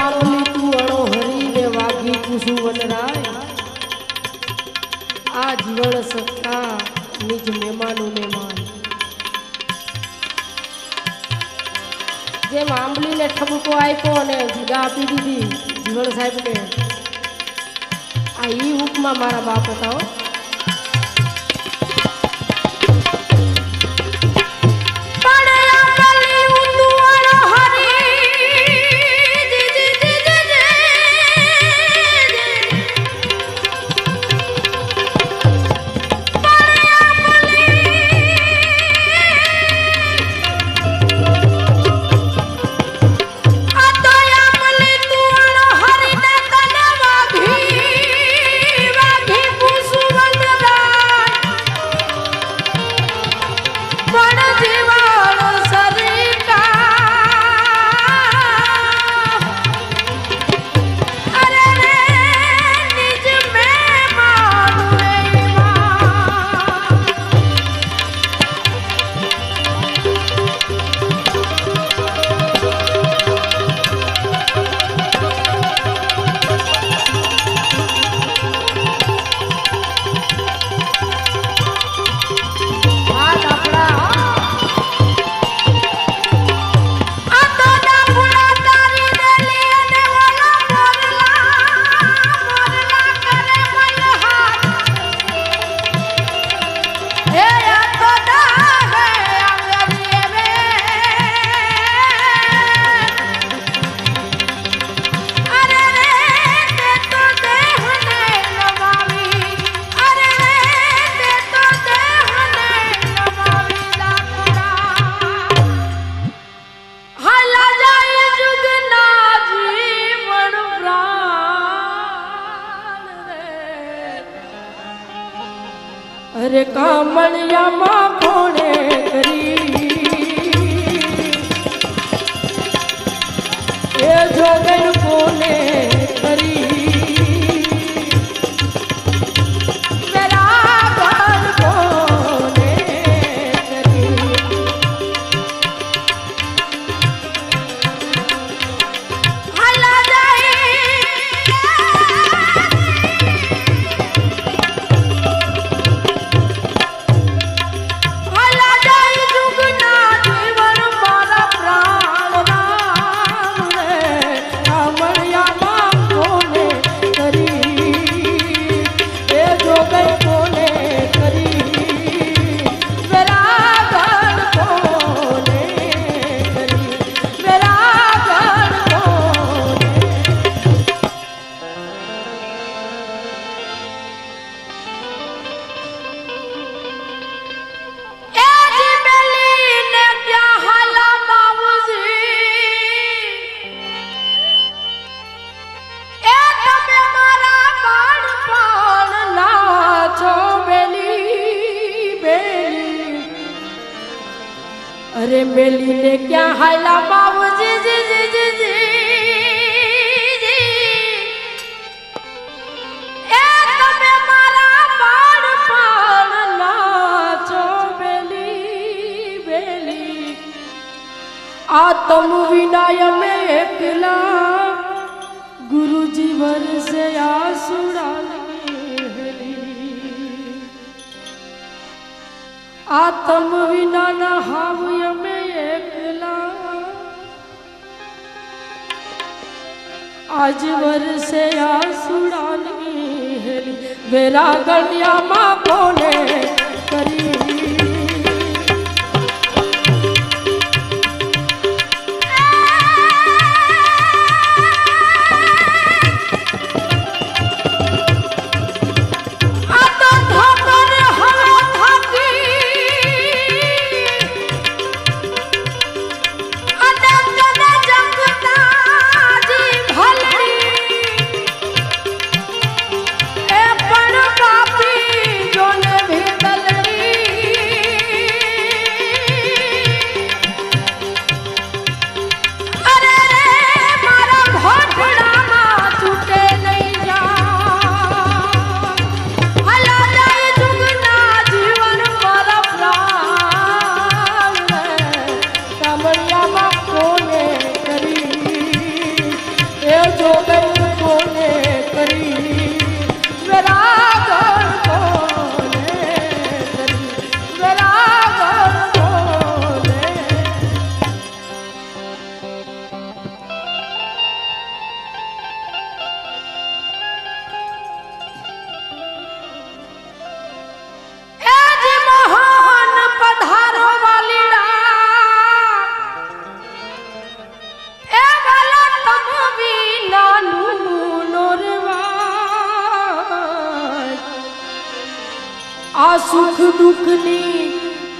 આંબલી તું ને જેમ આંબલીને ઠપકો આપ્યો અને જુદા આપી દીધી જીવણ સાહેબને. આ ઈ હુકમાં મારા બાપ હતા અરે કામળિયામાં કોણે કરી? એ જોગણ કોને આતમ વિનાય મે એકલા. ગુરુજી વરસે આસુડાની આતમ વિનાના હાવ્ય મે એકલા. આજ વરસે આસુડાની વેરા ગણ્યામાં કોને કરી સુખ દુઃખની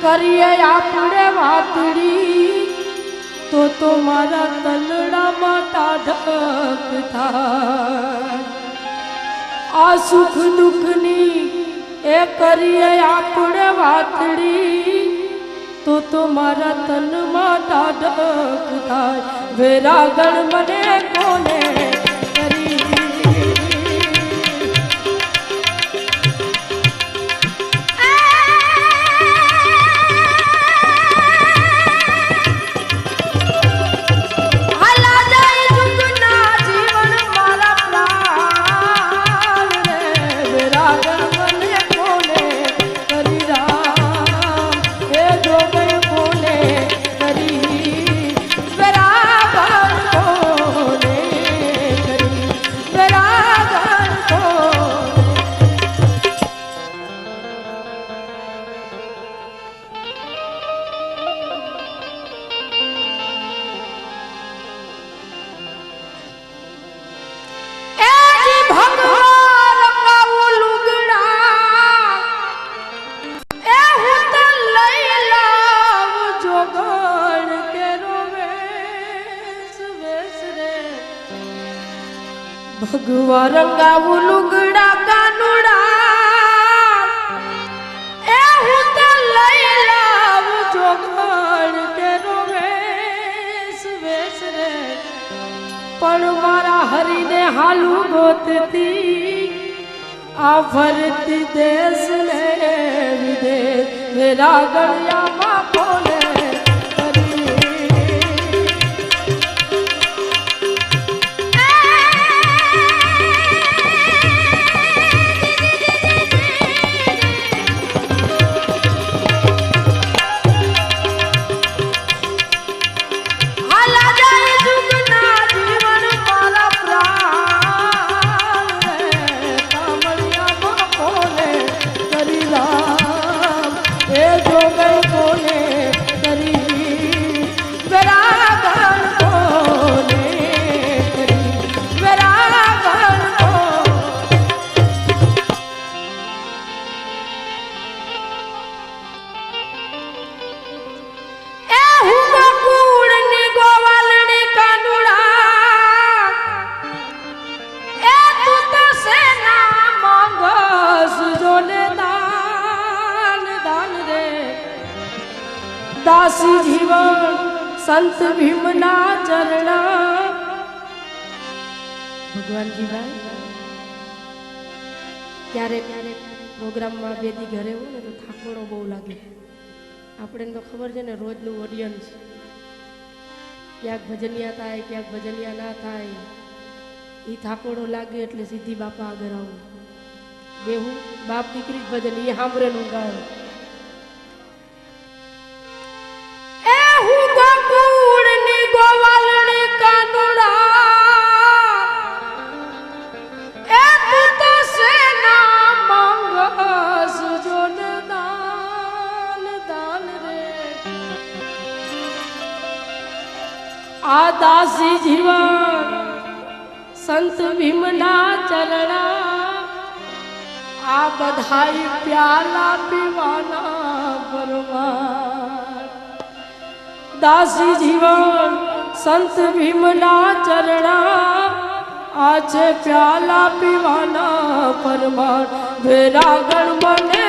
કરીએ આપણે વાતડી. તો તો મારા તલડામાં ટાઢક થાય. આ સુખ દુઃખની એ કરીએ આપણે વાતડી. તો તો મારા તનમાં ટાઢક થાય. વેરાગણ મને કોને વિદેશ મેરા ક્યારેક પ્રોગ્રામમાં બે દી ઘરે હોય ને તો થાકોડો બહુ લાગે. આપણે તો ખબર છે ને, રોજનું ઓડિયન્સ ક્યાંક ભજનિયા થાય, ક્યાંક ભજનિયા ના થાય. એ થાકોડો લાગે એટલે સીધી બાપા આગળ આવું. બેહું, બાપ દીકરી જ ભજન એ સાંભળેલું ગાય દાસી જીવન સંત ભીમના ચરણા. આ બધાઈ પ્યાલા પીવાના પરમાર દાસી જીવન સંત ભીમના ચરણા. આ છે પ્યાલા પીવાના પરમાર વેરાગણ મને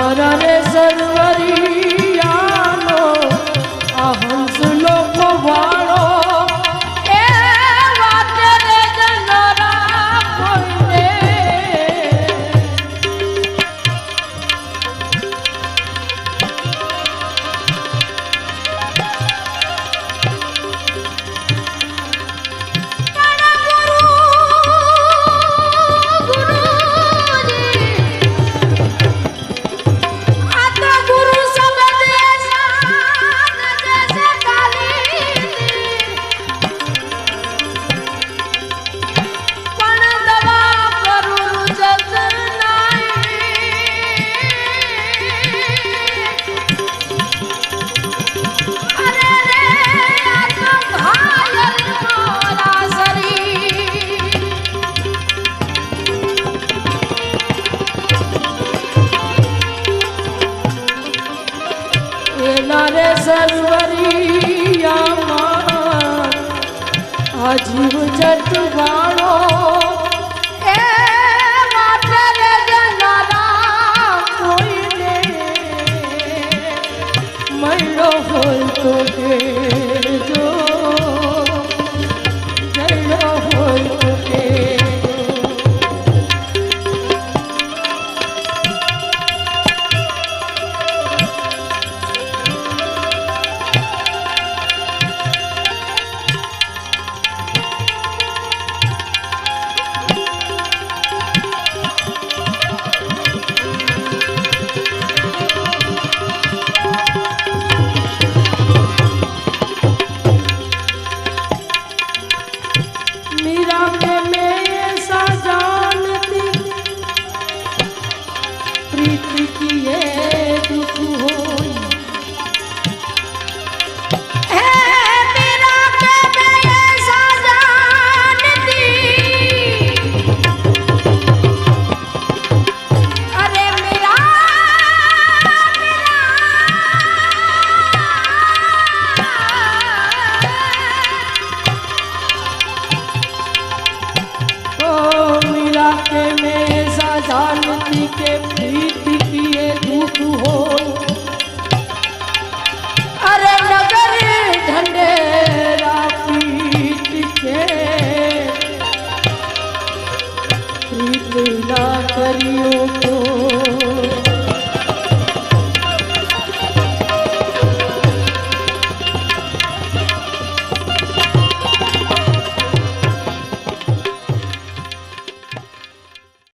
Kara rezerv के